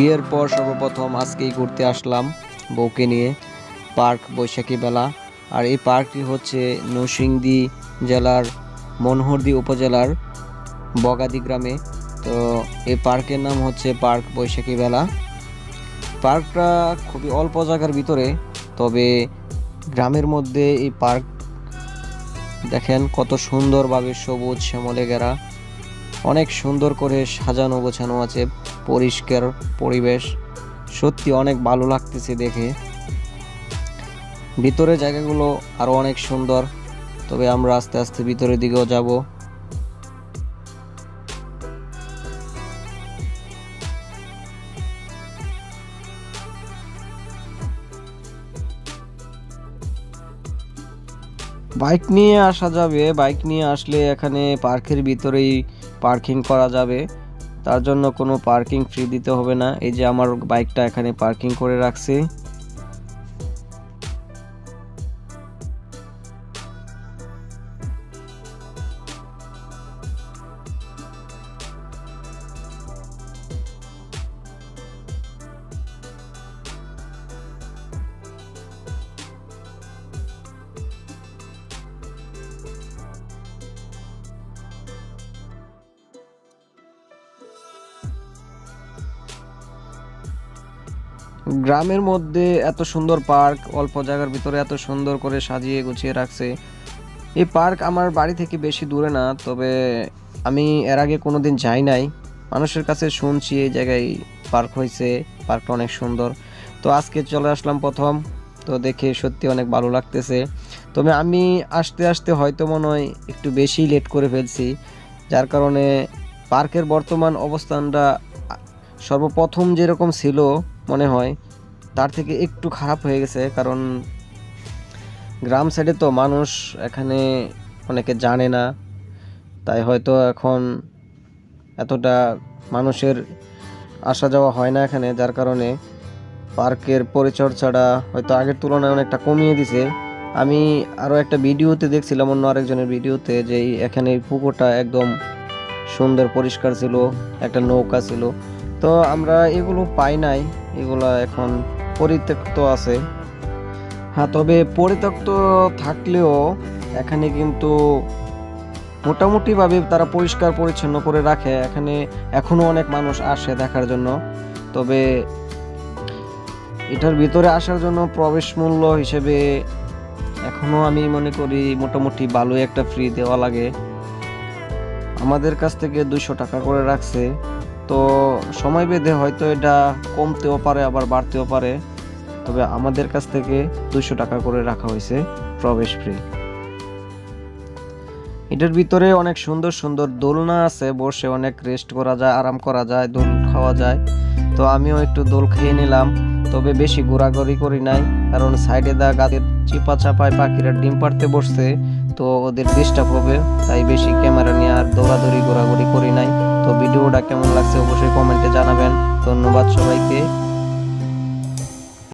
বিয়ের পর সর্বপ্রথম আজকেই ঘুরতে আসলাম বউকে নিয়ে, পার্ক বৈশাখী বেলা আর এই পার্কটি হচ্ছে নরসিংদী জেলার মনোহরদী উপজেলার বগাদি গ্রামে। তো এই পার্কের নাম হচ্ছে পার্ক বৈশাখী বেলা পার্কটা খুবই অল্প জায়গার ভিতরে, তবে গ্রামের মধ্যে এই পার্ক দেখেন কত সুন্দরভাবে সবুজ শ্যামলে ঘেরা অনেক সুন্দর করে সাজানো গোছানো আছে, পরিষ্কার পরিবেশ। সত্যি অনেক ভালো লাগতেছে দেখে। ভিতরে জায়গাগুলো আরও অনেক সুন্দর। তবে আমরা আস্তে আস্তে ভিতরের দিকেও যাব। বাইক নিয়ে আসা যাবে। বাইক নিয়ে আসলে এখানে পার্কের ভিতরেই পার্কিং করা যাবে। তার জন্য কোনো পার্কিং ফ্রি দিতে হবে না। এই যে আমার বাইকটা এখানে পার্কিং করে রাখছি। গ্রামের মধ্যে এত সুন্দর পার্ক, অল্প জায়গার ভিতরে এত সুন্দর করে সাজিয়ে গুছিয়ে রাখছে। এই পার্ক আমার বাড়ি থেকে বেশি দূরে না, তবে আমি এর আগে কোনো দিন যাই নাই। মানুষের কাছে শুনছি এই জায়গায় পার্ক হয়েছে, পার্কটা অনেক সুন্দর। তো আজকে চলে আসলাম প্রথম, তো দেখে সত্যি অনেক ভালো লাগতেছে। তবে আমি আসতে আসতে হয়তো মনে হয় একটু বেশি লেট করে ফেলছি, যার কারণে পার্কের বর্তমান অবস্থানটা সর্বপ্রথম যেরকম ছিল মনে হয়। তার থেকে একটু খারাপ হয়ে গেছে, কারণ গ্রাম সাইডে তো মানুষ এখানে অনেকে জানে না। তাই হয়তো এখন এতটা মানুষের আসা যাওয়া হয় না এখানে, যার কারণে পার্কের পরিচর্যাটা হয়তো আগের তুলনায় অনেকটা কমিয়ে দিছে। আমি আরও একটা ভিডিওতে দেখছিলাম, অন্য আরেকজনের ভিডিওতে, যে এখানে এই পুকুরটা একদম সুন্দর পরিষ্কার ছিল, একটা নৌকা ছিল। তো আমরা এগুলো পাই নাই। এগুলো এখন পরিত্যক্ত আছে। হ্যাঁ তবে পরিত্যক্ত থাকলেও এখানে কিন্তু মোটামুটিভাবে তারা পরিষ্কার পরিচ্ছন্ন করে রাখে। এখানে এখনও অনেক মানুষ আসে দেখার জন্য। তবে এটার ভিতরে আসার জন্য প্রবেশ মূল্য হিসেবে এখনও আমি মনে করি মোটামুটি ভালোই একটা ফ্রি দেওয়া লাগে। আমাদের কাছ থেকে দুশো টাকা করে রাখছে। তো সময় বেঁধে হয়তো এটা কমতেও পারে, আবার বাড়তেও পারে। তবে আমাদের কাছ থেকে দুশো টাকা করে রাখা হয়েছে প্রবেশ ফ্রি এটার ভিতরে অনেক সুন্দর সুন্দর দোলনা আছে, বসে অনেক রেস্ট করা যায়, আরাম করা যায়, দোল খাওয়া যায়। তো আমিও একটু দোল খেয়ে নিলাম, তবে বেশি ঘোরাঘুরি করি নাই, কারণ সাইডে দা গাদের চিপা চাপায় পাখিরা ডিম পাড়তে বসছে, তো ওদের ডিস্টার্ব হবে, তাই বেশি ক্যামেরা নিয়ে আর দৌড়াদৌড়ি ভিডিওটা কেমন লাগছে অবশ্যই কমেন্টে জানাবেন। ধন্যবাদ সবাইকে।